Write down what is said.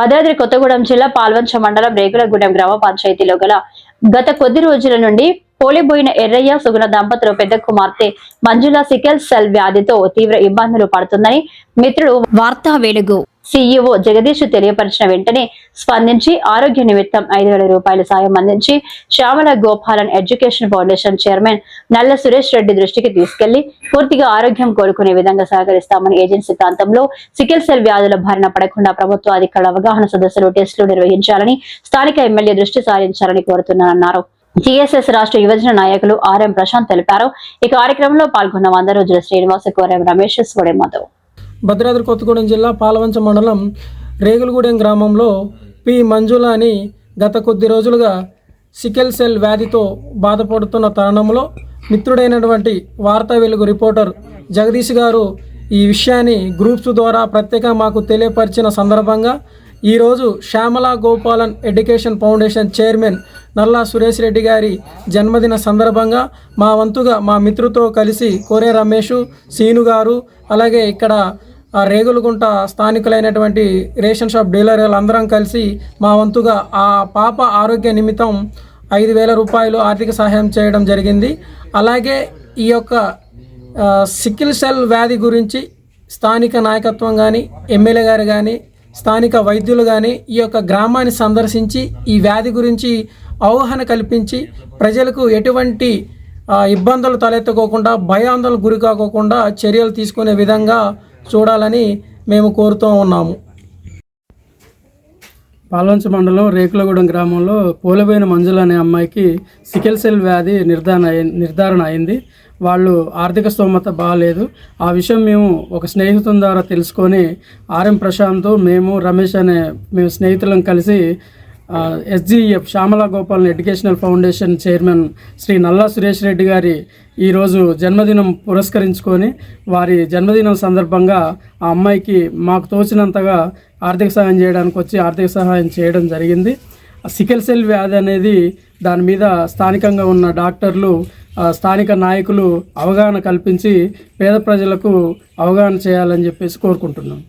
భద్రాద్రి కొత్తగూడెం జిల్లా పాల్వంచ మండలం రేగులగూడెం గ్రామ పంచాయతీలో గల గత కొద్ది రోజుల నుండి పోలిపోయిన ఎర్రయ్య సుగుణ దంపతులు పెద్ద కుమార్తె మంజుల సికెల్ సెల్ వ్యాధితో తీవ్ర ఇబ్బందులు పడుతుందని మిత్రుడు వార్తా వెలుగు సీఈఓ జగదీష్ తెలియపరిచిన వెంటనే స్పందించి ఆరోగ్య నిమిత్తం ఐదు వేల రూపాయల సాయం అందించి Shyamala Gopalan education foundation chairman Nalla Suresh Reddy దృష్టికి తీసుకెళ్ళి పూర్తిగా ఆరోగ్యం కోలుకునే విధంగా సహకరిస్తామని ఏజెన్సీ ప్రాంతంలో సికిల్ సెల్ వ్యాధుల బారిన పడకుండా ప్రభుత్వ అధికారుల అవగాహన సదస్సులు టెస్టులు నిర్వహించాలని స్థానిక ఎమ్మెల్యే దృష్టి సారించాలని కోరుతున్నానన్నారు టీఎస్ఎస్ రాష్ట్ర యువజన నాయకులు ఆర్ఎం ప్రశాంత్ తెలిపారు. ఈ కార్యక్రమంలో పాల్గొన్న వంద రోజుల శ్రీనివాస కోరం రమేష్ స్వడే మాధవ్. భద్రాద్రి కొత్తగూడెం జిల్లా పాలవంచ మండలం రేగులగూడెం గ్రామంలో పి. మంజుల అని గత కొద్ది రోజులుగా సికెల్ సెల్ వ్యాధితో బాధపడుతున్న తరుణంలో మిత్రుడైనటువంటి వార్తా వెలుగు రిపోర్టర్ జగదీష్ గారు ఈ విషయాన్ని గ్రూప్స్ ద్వారా ప్రత్యేక మాకు తెలియపరిచిన సందర్భంగా ఈరోజు Shyamala Gopalan education foundation chairman Nalla Suresh Reddy గారి జన్మదిన సందర్భంగా మా వంతుగా మా మిత్రుతో కలిసి కోరే రమేష్ సీను గారు అలాగే ఇక్కడ ఆ రేగులగుంట స్థానికులైనటువంటి రేషన్ షాప్ డీలర్ అందరం కలిసి మా వంతుగా ఆ పాప ఆరోగ్య నిమిత్తం ఐదు వేల రూపాయలు ఆర్థిక సహాయం చేయడం జరిగింది. అలాగే ఈ యొక్క సికిల్ సెల్ వ్యాధి గురించి స్థానిక నాయకత్వం కానీ ఎమ్మెల్యే గారు కానీ స్థానిక వైద్యులు కానీ ఈ యొక్క గ్రామాన్ని సందర్శించి ఈ వ్యాధి గురించి అవగాహన కల్పించి ప్రజలకు ఎటువంటి ఇబ్బందులు తలెత్తుకోకుండా భయాందోళనకు గురి కాకోకుండా చర్యలు తీసుకునే విధంగా చూడాలని మేము కోరుతూ ఉన్నాము. పాల్వంచ మండలం రేకులగూడెం గ్రామంలో పోలబోయిన మంజుల అనే అమ్మాయికి సికిల్ సెల్ వ్యాధి నిర్ధారణ అయి- నిర్ధారణ అయింది. వాళ్ళు ఆర్థిక స్తోమత బాగాలేదు ఆ విషయం మేము ఒక స్నేహితుని ద్వారా తెలుసుకొని ఆర్ఎం ప్రశాంత్ మేము రమేష్ అనే మేము స్నేహితులను కలిసి SGF Shyamala Gopalan educational foundation chairman Shri Nalla Suresh Reddy గారి ఈరోజు జన్మదినం పురస్కరించుకొని వారి జన్మదినం సందర్భంగా ఆ అమ్మాయికి మాకు తోచినంతగా ఆర్థిక సహాయం చేయడానికి వచ్చి ఆర్థిక సహాయం చేయడం జరిగింది. సికిల్ సికెల్ సెల్ వ్యాధి అనేది దాని మీద స్థానికంగా ఉన్న డాక్టర్లు స్థానిక నాయకులు అవగాహన కల్పించి పేద ప్రజలకు అవగాహన చేయాలని చెప్పేసి కోరుకుంటున్నాం.